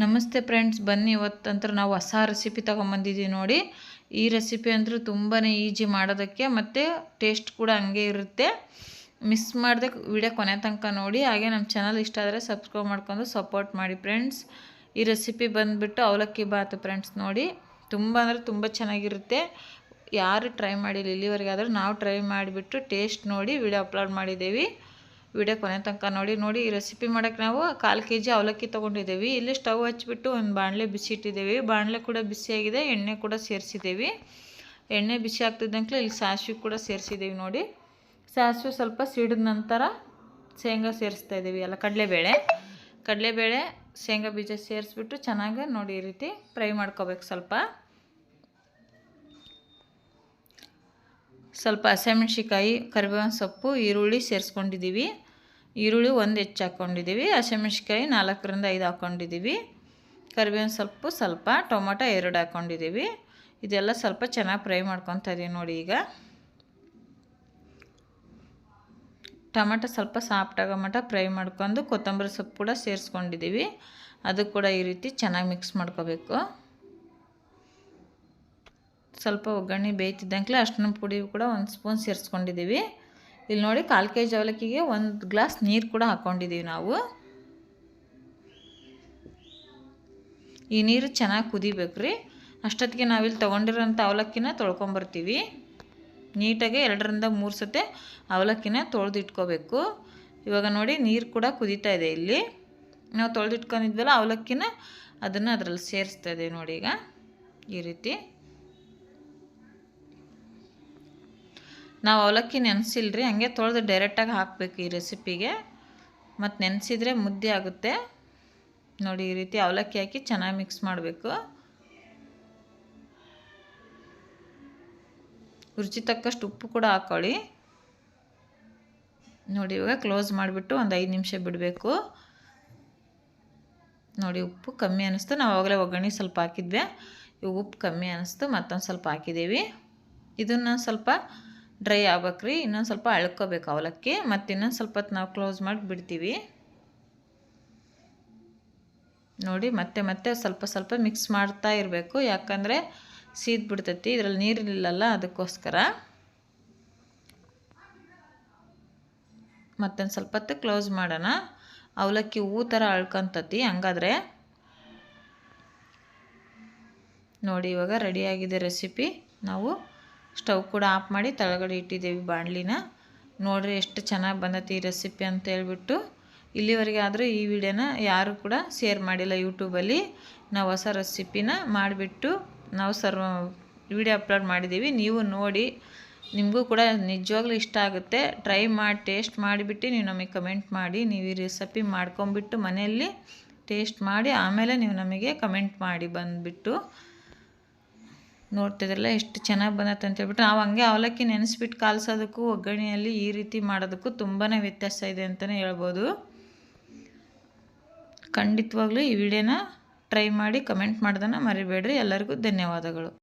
ನಮಸ್ತೆ ಫ್ರೆಂಡ್ಸ್, ಬನ್ನಿ ಇವತ್ತಂತ್ರ ನಾವು ಹೊಸ ರೆಸಿಪಿ ತೊಗೊಂಬಂದಿದ್ದೀವಿ ನೋಡಿ. ಈ ರೆಸಿಪಿ ಅಂತೂ ತುಂಬಾ ಈಜಿ ಮಾಡೋದಕ್ಕೆ ಮತ್ತು ಟೇಸ್ಟ್ ಕೂಡ ಹಂಗೆ ಇರುತ್ತೆ. ಮಿಸ್ ಮಾಡದೆ ವಿಡಿಯೋ ಕೊನೆ ತನಕ ನೋಡಿ. ಹಾಗೆ ನಮ್ಮ ಚಾನಲ್ ಇಷ್ಟ ಆದರೆ ಸಬ್ಸ್ಕ್ರೈಬ್ ಮಾಡ್ಕೊಂಡು ಸಪೋರ್ಟ್ ಮಾಡಿ ಫ್ರೆಂಡ್ಸ್ ಈ ರೆಸಿಪಿ ಬಂದುಬಿಟ್ಟು ಅವಲಕ್ಕಿ ಬಾತು ಫ್ರೆಂಡ್ಸ್ ನೋಡಿ. ತುಂಬ ಅಂದರೆ ತುಂಬ ಚೆನ್ನಾಗಿರುತ್ತೆ. ಯಾರು ಟ್ರೈ ಮಾಡಿಲ್ಲ ಇಲ್ಲಿವರೆಗೆ ಆದರೂ ನಾವು ಟ್ರೈ ಮಾಡಿಬಿಟ್ಟು ಟೇಸ್ಟ್ ನೋಡಿ ವಿಡಿಯೋ ಅಪ್ಲೋಡ್ ಮಾಡಿದ್ದೀವಿ. ವಿಡಿಯೋ ಕೊನೆ ತನಕ ನೋಡಿ ನೋಡಿ ಈ ರೆಸಿಪಿ ಮಾಡೋಕ್ಕೆ ನಾವು ಕಾಲು ಕೆ ಜಿ ಅವಲಕ್ಕಿ ತೊಗೊಂಡಿದ್ದೀವಿ. ಇಲ್ಲಿ ಸ್ಟವ್ ಹಚ್ಚಿಬಿಟ್ಟು ಒಂದು ಬಾಣಲೆ ಬಿಸಿ ಇಟ್ಟಿದ್ದೀವಿ. ಬಾಣಲೆ ಕೂಡ ಬಿಸಿಯಾಗಿದೆ ಎಣ್ಣೆ ಕೂಡ ಸೇರಿಸಿದ್ದೀವಿ. ಎಣ್ಣೆ ಬಿಸಿ ಆಗ್ತಿದ್ದಂಕ್ಲೆ ಇಲ್ಲಿ ಸಾಸಿವೆ ಕೂಡ ಸೇರಿಸಿದ್ದೀವಿ ನೋಡಿ. ಸಾಸಿವೆ ಸ್ವಲ್ಪ ಸಿಡಿದ ನಂತರ ಶೇಂಗಾ ಸೇರಿಸ್ತಾ ಇದ್ದೀವಿ. ಅಲ್ಲ, ಕಡಲೆಬೇಳೆ. ಕಡಲೆಬೇಳೆ, ಶೇಂಗಾ ಬೀಜ ಸೇರಿಸ್ಬಿಟ್ಟು ಚೆನ್ನಾಗಿ ನೋಡಿ ಈ ರೀತಿ ಫ್ರೈ ಮಾಡ್ಕೋಬೇಕು ಸ್ವಲ್ಪ. ಸ್ವಲ್ಪ ಹಸಿಮೆಣ್ಸಿಕಾಯಿ ಕರಿಬೇವಿನ ಸೊಪ್ಪು, ಈರುಳ್ಳಿ ಸೇರಿಸ್ಕೊಂಡಿದ್ದೀವಿ. ಈರುಳ್ಳಿ ಒಂದು ಹೆಚ್ಚು ಹಾಕ್ಕೊಂಡಿದ್ದೀವಿ ಹಸಿಮೆಣ್ಸಿಕಾಯಿ ನಾಲ್ಕರಿಂದ ಐದು ಹಾಕ್ಕೊಂಡಿದ್ದೀವಿ ಕರಿಬೇವಿನ ಸೊಪ್ಪು ಸ್ವಲ್ಪ, ಟೊಮೊಟೊ ಎರಡು ಹಾಕ್ಕೊಂಡಿದ್ದೀವಿ ಇದೆಲ್ಲ ಸ್ವಲ್ಪ ಚೆನ್ನಾಗಿ ಫ್ರೈ ಮಾಡ್ಕೊತಾ ಇದೀವಿ ನೋಡಿ ಈಗ. ಟೊಮೆಟೊ ಸ್ವಲ್ಪ ಸಾಫ್ಟ್ ಮಟ ಫ್ರೈ ಮಾಡ್ಕೊಂಡು ಕೊತ್ತಂಬರಿ ಸೊಪ್ಪು ಕೂಡ ಸೇರಿಸ್ಕೊಂಡಿದ್ದೀವಿ. ಅದು ಕೂಡ ಈ ರೀತಿ ಚೆನ್ನಾಗಿ ಮಿಕ್ಸ್ ಮಾಡ್ಕೋಬೇಕು. ಸ್ವಲ್ಪ ಒಗ್ಗರಣೆ ಬೇಯ್ತಿದ್ದಂಗೆ ಅಷ್ಟನ್ನ ಪುಡಿ ಕೂಡ ಒಂದು ಸ್ಪೂನ್ ಸೇರಿಸ್ಕೊಂಡಿದ್ದೀವಿ. ಇಲ್ಲಿ ನೋಡಿ ಕಾಲು ಕೆ ಜಿ ಅವಲಕ್ಕಿಗೆ ಒಂದು ಗ್ಲಾಸ್ ನೀರು ಕೂಡ ಹಾಕ್ಕೊಂಡಿದ್ದೀವಿ ನಾವು. ಈ ನೀರು ಚೆನ್ನಾಗಿ ಕುದಿಬೇಕು ರೀ. ಅಷ್ಟೊತ್ತಿಗೆ ನಾವಿಲ್ಲಿ ತೊಗೊಂಡಿರೋಂಥ ಅವಲಕ್ಕಿನ ತೊಳ್ಕೊಂಬರ್ತೀವಿ. ನೀಟಾಗಿ ಎರಡರಿಂದ ಮೂರು ಸತಿ ಅವಲಕ್ಕಿನ ತೊಳೆದಿಟ್ಕೋಬೇಕು. ಇವಾಗ ನೋಡಿ ನೀರು ಕೂಡ ಕುದೀತಾ ಇದೆ ಇಲ್ಲಿ. ನಾವು ತೊಳೆದಿಟ್ಕೊಂಡಿದ್ವಲ್ಲ ಅವಲಕ್ಕಿನ ಅದನ್ನು ಅದರಲ್ಲಿ ಸೇರಿಸ್ತಾ ಇದ್ದೀವಿ ನೋಡಿ ಈಗ. ಈ ರೀತಿ. ನಾವು ಅವಲಕ್ಕಿ ನೆನೆಸಿಲ್ರಿ, ಹಂಗೆ ತೊಳೆದು ಡೈರೆಕ್ಟಾಗಿ ಹಾಕಬೇಕು ಈ ರೆಸಿಪಿಗೆ ಮತ್ತು ನೆನೆಸಿದ್ರೆ ಮುದ್ದೆ ಆಗುತ್ತೆ. ನೋಡಿ, ಈ ರೀತಿ ಅವಲಕ್ಕಿ ಹಾಕಿ ಚೆನ್ನಾಗಿ ಮಿಕ್ಸ್ ಮಾಡಬೇಕು. ರುಚಿ ತಕ್ಕಷ್ಟು ಉಪ್ಪು ಕೂಡ ಹಾಕ್ಕೊಳ್ಳಿ ನೋಡಿ, ಇವಾಗ ಕ್ಲೋಸ್ ಮಾಡಿಬಿಟ್ಟು ಒಂದು ಐದು ನಿಮಿಷ ಬಿಡಬೇಕು. ನೋಡಿ, ಉಪ್ಪು ಕಮ್ಮಿ ಅನ್ನಿಸ್ತು ನಾವು ಆವಾಗಲೇ ಒಗ್ಗರಣೆ ಸ್ವಲ್ಪ ಹಾಕಿದ್ವಿ. ಇವಾಗ ಉಪ್ಪು ಕಮ್ಮಿ ಅನ್ನಿಸ್ತು ಮತ್ತೊಂದು ಸ್ವಲ್ಪ ಹಾಕಿದ್ದೀವಿ. ಇದನ್ನು ಸ್ವಲ್ಪ ಡ್ರೈ ಆಗ್ಬೇಕು ರೀ ಇನ್ನೊಂದು ಸ್ವಲ್ಪ ಅಳ್ಕೋಬೇಕು ಅವಲಕ್ಕಿ, ಮತ್ತು ಇನ್ನೊಂದು ಸ್ವಲ್ಪ ನಾವು ಕ್ಲೋಸ್ ಮಾಡಿ ಬಿಡ್ತೀವಿ. ನೋಡಿ, ಮತ್ತೆ ಮತ್ತೆ ಸ್ವಲ್ಪ ಸ್ವಲ್ಪ ಮಿಕ್ಸ್ ಮಾಡ್ತಾ ಇರಬೇಕು, ಯಾಕಂದರೆ ಸೀದ್ ಬಿಡ್ತೈತಿ, ಇದರಲ್ಲಿ ನೀರಿಲ್ಲಲ್ಲ ಅದಕ್ಕೋಸ್ಕರ. ಮತ್ತೊಂದು ಸ್ವಲ್ಪ ಹೊತ್ತು ಕ್ಲೋಸ್ ಮಾಡೋಣ. ಅವಲಕ್ಕಿ ಹೂ ಥರ ಅಳ್ಕೊಂತತಿ, ಹಂಗಾದ್ರೆ. ನೋಡಿ, ಇವಾಗ ರೆಡಿಯಾಗಿದೆ ರೆಸಿಪಿ. ನಾವು ಸ್ಟವ್ ಕೂಡ ಆಫ್ ಮಾಡಿ ತಳಗಡೆ ಇಟ್ಟಿದ್ದೀವಿ ಬಾಣಲಿನ. ನೋಡಿರಿ ಎಷ್ಟು ಚೆನ್ನಾಗಿ ಬಂದೈತಿ ಈ ರೆಸಿಪಿ ಅಂತ ಹೇಳ್ಬಿಟ್ಟು. ಇಲ್ಲಿವರೆಗೆ ಆದರೂ ಈ ವಿಡಿಯೋನ ಯಾರು ಕೂಡ ಶೇರ್ ಮಾಡಿಲ್ಲ ಯೂಟ್ಯೂಬಲ್ಲಿ. ನಾವು ಹೊಸ ರೆಸಿಪಿನ ಮಾಡಿಬಿಟ್ಟು ನಾವು ಸರ್ವ ವಿಡಿಯೋ ಅಪ್ಲೋಡ್ ಮಾಡಿದ್ದೀವಿ. ನೀವು ನೋಡಿ, ನಿಮಗೂ ಕೂಡ ನಿಜವಾಗ್ಲೂ ಇಷ್ಟ ಆಗುತ್ತೆ. ಟ್ರೈ ಮಾಡಿ, ಟೇಸ್ಟ್ ಮಾಡಿಬಿಟ್ಟು ನೀವು ನಮಗೆ ಕಮೆಂಟ್ ಮಾಡಿ. ನೀವು ಈ ರೆಸಿಪಿ ಮಾಡ್ಕೊಂಬಿಟ್ಟು ಮನೆಯಲ್ಲಿ ಟೇಸ್ಟ್ ಮಾಡಿ, ಆಮೇಲೆ ನೀವು ನಮಗೆ ಕಮೆಂಟ್ ಮಾಡಿ ಬಂದುಬಿಟ್ಟು. ನೋಡ್ತಿದ್ರಲ್ಲ, ಎಷ್ಟು ಚೆನ್ನಾಗಿ ಬಂದತ್ತೆ ಅಂತ ಹೇಳ್ಬಿಟ್ಟು ನಾವು ಹಂಗೆ ಅವಲಕ್ಕಿ ನೆನೆಸ್ಬಿಟ್ಟು ಕಾಲ್ಸೋದಕ್ಕೂ ಒಗ್ಗರಣೆಯಲ್ಲಿ ಈ ರೀತಿ ಮಾಡೋದಕ್ಕೂ ತುಂಬಾ ವ್ಯತ್ಯಾಸ ಇದೆ ಅಂತಲೇ ಹೇಳ್ಬೋದು. ಖಂಡಿತವಾಗ್ಲೂ ಈ ವಿಡಿಯೋನ ಟ್ರೈ ಮಾಡಿ, ಕಮೆಂಟ್ ಮಾಡೋದನ್ನು ಮರಿಬೇಡ್ರಿ. ಎಲ್ಲರಿಗೂ ಧನ್ಯವಾದಗಳು.